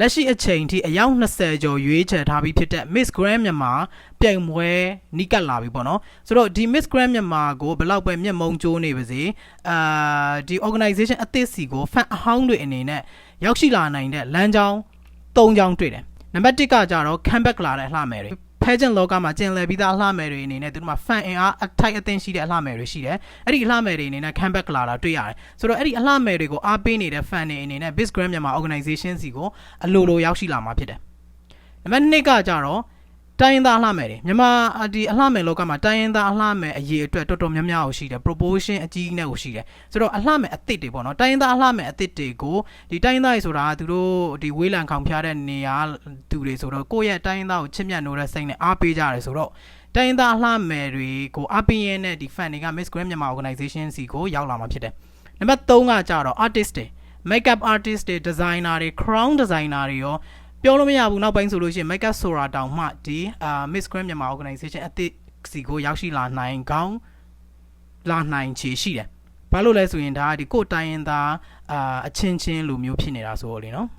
လက်ရှိအချိန်ထိအယောက်20ကျော်ရွေးချယ်ထားပြီးဖြစ်တဲ့ Miss Grand မြန်မာပြိုင်ပွဲနီးကပ်လာပြီပေါ့နော်ဆိုတော့ဒီ Miss Grand မြန်မာကိုဘယ်လောက်ပဲမျက်မုံကျိုးနေပါစေအာဒီ organization အသစ်စီကို fan အဟောင်းတွေအနေနဲ့ရောက်ရှိလာနိုင်တဲ့လမ်းကြောင်း၃ကြောင်းတွေ့တယ်နံပါတ်1ကကြတော့ comeback လာတဲ့အလှမယ်တွေ pageant လောကမှာကျင်လည်ပြီးသားအလှမယ်တွေအနေနဲ့သူတို့မှာ fan အင်အားအထိုက်အသင့်ရှိတဲ့အလှမယ်တွေရှိတယ်အဲ့ဒီအလှမယ်တွေအနေနဲ့ comeback လာတာတွေ့ရတယ်ဆိုတော့အဲ့ဒီအလှမယ်တွေကိုအားပေးနေတဲ့ fan တွေအနေနဲ့ Biz Grand မြန်မာ organization စီကိုအလိုလိုရောက်ရှိလာမှာဖြစ်တယ်နံပါတ်2ကကြတော့ တိုင်းရင်းသားအလှမယ်တွေမြန်မာဒီအလှမယ်လောကမှာတိုင်းရင်းသားအလှမယ်အရေးအတွက်တော်တော်များများကိုရှိတယ် proportion အကြီးနဲ့ကိုရှိတယ်ဆိုတော့အလှမယ်အသစ်တွေပေါ့နော်တိုင်းရင်းသားအလှမယ်အသစ်တွေကိုဒီတိုင်းရင်းသားတွေဆိုတာကသူတို့ဒီဝေးလံခေါင်ဖျားတဲ့နေရာသူတွေဆိုတော့ကိုယ့်ရဲ့တိုင်းရင်းသားကိုချစ်မြတ်နိုးတဲ့စိတ်နဲ့အားပေးကြတယ်ဆိုတော့တိုင်းရင်းသားအလှမယ်တွေကိုအားပေးရင်းနဲ့ဒီ fan တွေက Miss Grand မြန်မာ organization စီကိုရောက်လာမှာဖြစ်တယ်နံပါတ်3ကကြတော့ artist တွေ makeup artist တွေ designer တွေ crown designer တွေရော ပြောလို့မရဘူးနောက်ပိုင်းဆိုလို့ရှိရင် makeup ဆိုတာတောင်မှဒီအာ Miss Grand မြန်မာ organization အသစ်စီကိုရောက်ရှိလာနိုင်ကောင်းလာနိုင်ချေရှိတယ်ဘာလို့လဲဆိုရင်ဒါကဒီကိုယ်တိုင်းရင်းသားအာအချင်းချင်းလိုမျိုးဖြစ်နေတာဆိုတော့လေနော်